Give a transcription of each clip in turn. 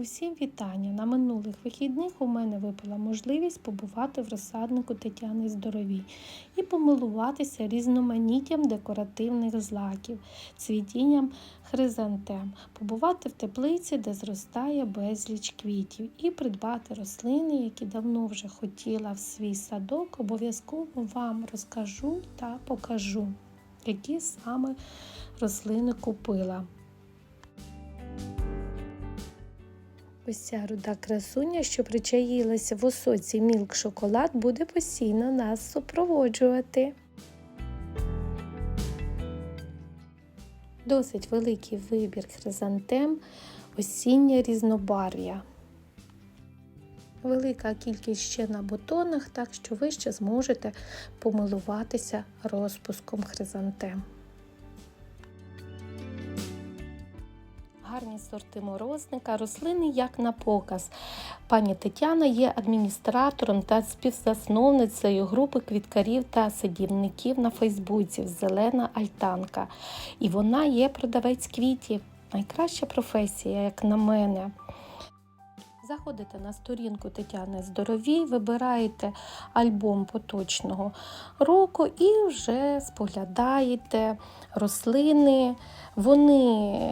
Усім вітання! На минулих вихідних у мене випала можливість побувати в розсаднику Тетяни Здоровій і помилуватися різноманіттям декоративних злаків, цвітінням хризантем, побувати в теплиці, де зростає безліч квітів, і придбати рослини, які давно вже хотіла в свій садок. Обов'язково вам розкажу та покажу, які саме рослини купила. Ось ця руда красуня, що причаїлася в осоці мілк шоколад, буде постійно нас супроводжувати. Досить великий вибір хризантем, осіннє різнобарв'я. Велика кількість ще на бутонах, так що ви ще зможете помилуватися розпуском хризантем. Гарні сорти морозника, рослини як на показ. Пані Тетяна є адміністратором та співзасновницею групи квіткарів та садівників на Фейсбуці Зелена Альтанка. І вона є продавець квітів. Найкраща професія, як на мене. Заходите на сторінку Тетяни Здоровій, вибираєте альбом поточного року і вже споглядаєте рослини. Вони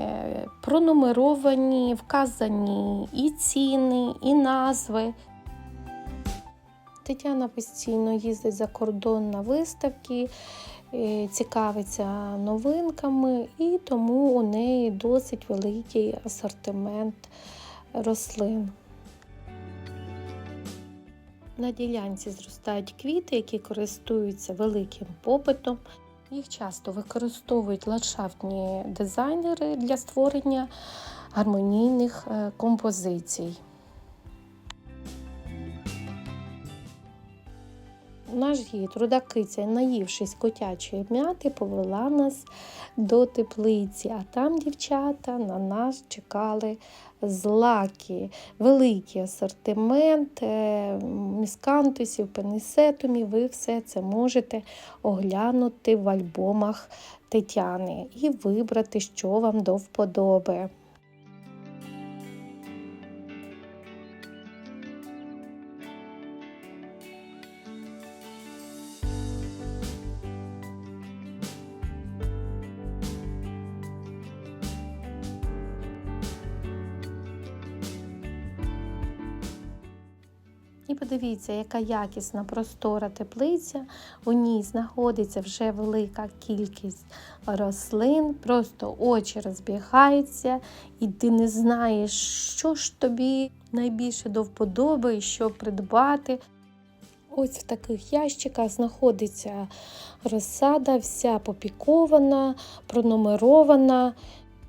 пронумеровані, вказані і ціни, і назви. Тетяна постійно їздить за кордон на виставки, цікавиться новинками, і тому у неї досить великий асортимент рослин. На ділянці зростають квіти, які користуються великим попитом. Їх часто використовують ландшафтні дизайнери для створення гармонійних композицій. Наш гід, руда киця, наївшись котячої м'яти, повела нас до теплиці, а там дівчата на нас чекали злаки, великий асортимент міскантусів, пенісетумів. Ви все це можете оглянути в альбомах Тетяни і вибрати, що вам до вподоби. І подивіться, яка якісна простора теплиця. У ній знаходиться вже велика кількість рослин, просто очі розбігаються, і ти не знаєш, що ж тобі найбільше до вподоби що придбати. Ось в таких ящиках знаходиться розсада, вся попікована, пронумерована.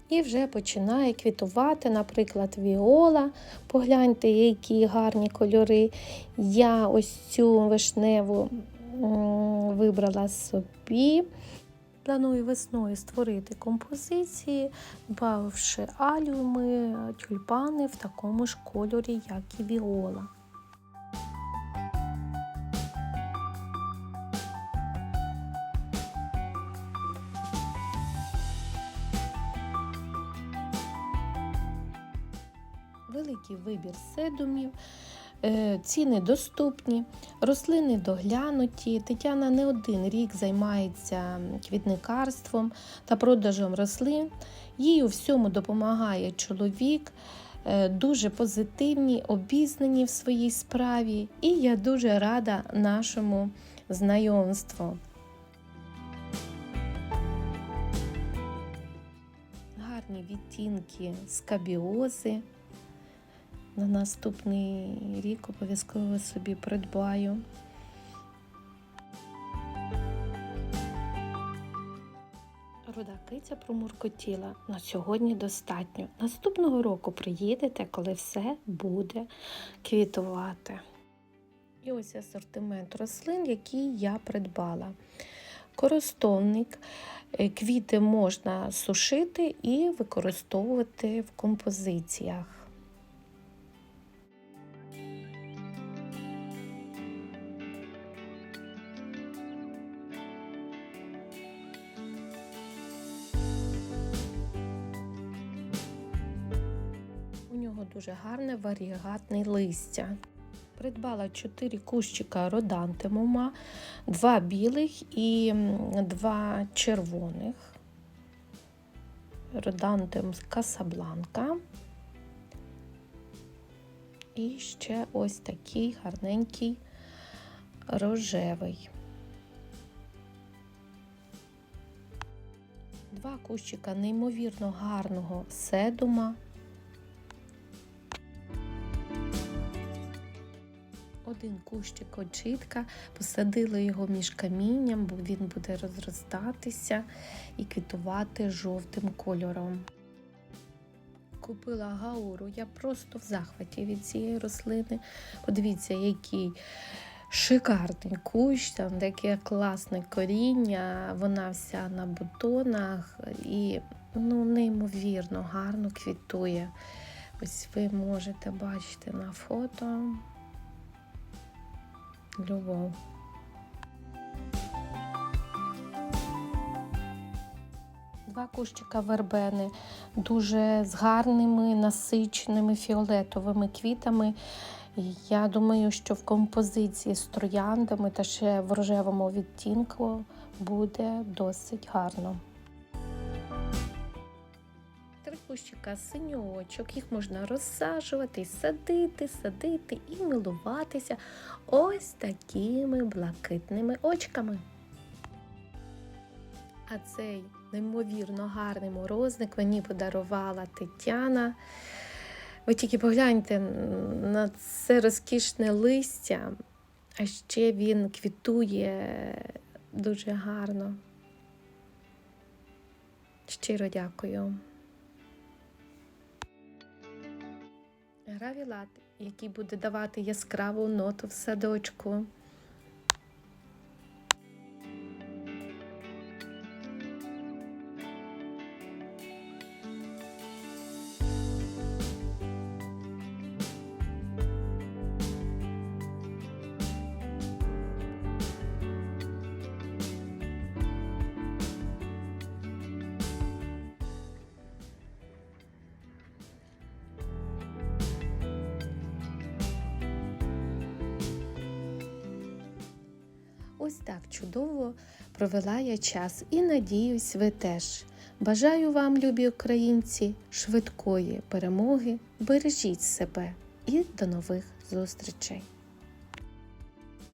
І вже починає квітувати, наприклад, віола. Погляньте, які гарні кольори. Я ось цю вишневу вибрала собі. Планую весною створити композиції, додавши алюми, тюльпани в такому ж кольорі, як і віола. Великий вибір седумів, ціни доступні, рослини доглянуті. Тетяна не один рік займається квітникарством та продажем рослин. Їй у всьому допомагає чоловік. Дуже позитивні, обізнані в своїй справі, і я дуже рада нашому знайомству. Гарні відтінки скабіози. На наступний рік обов'язково собі придбаю. Руда киця промуркотіла. На сьогодні достатньо. Наступного року приїдете, коли все буде квітувати. І ось асортимент рослин, які я придбала. Коростовник, квіти можна сушити і використовувати в композиціях. Дуже гарне варігатне листя. Придбала 4 кущика родантемума, 2 білих і 2 червоних. Родантем Касабланка. І ще ось такий гарненький рожевий. Два кущика неймовірно гарного седума. Один кущик очітка, посадила його між камінням, бо він буде розростатися і квітувати жовтим кольором. Купила гауру, я просто в захваті від цієї рослини. Подивіться, який шикарний кущ, там таке класне коріння, вона вся на бутонах і ну, неймовірно гарно квітує. Ось ви можете бачити на фото. Любов. Два кущика вербени дуже з гарними насиченими фіолетовими квітами. Я думаю, що в композиції з трояндами та ще в рожевому відтінку буде досить гарно. Кущика синьочок, їх можна розсаджувати, садити, садити і милуватися ось такими блакитними очками. А цей неймовірно гарний морозник мені подарувала Тетяна. Ви тільки погляньте на це розкішне листя, а ще він квітує дуже гарно. Щиро дякую. Гравілат, який буде давати яскраву ноту в садочку. Ось так чудово провела я час і надіюсь, ви теж. Бажаю вам, любі українці, швидкої перемоги, бережіть себе і до нових зустрічей!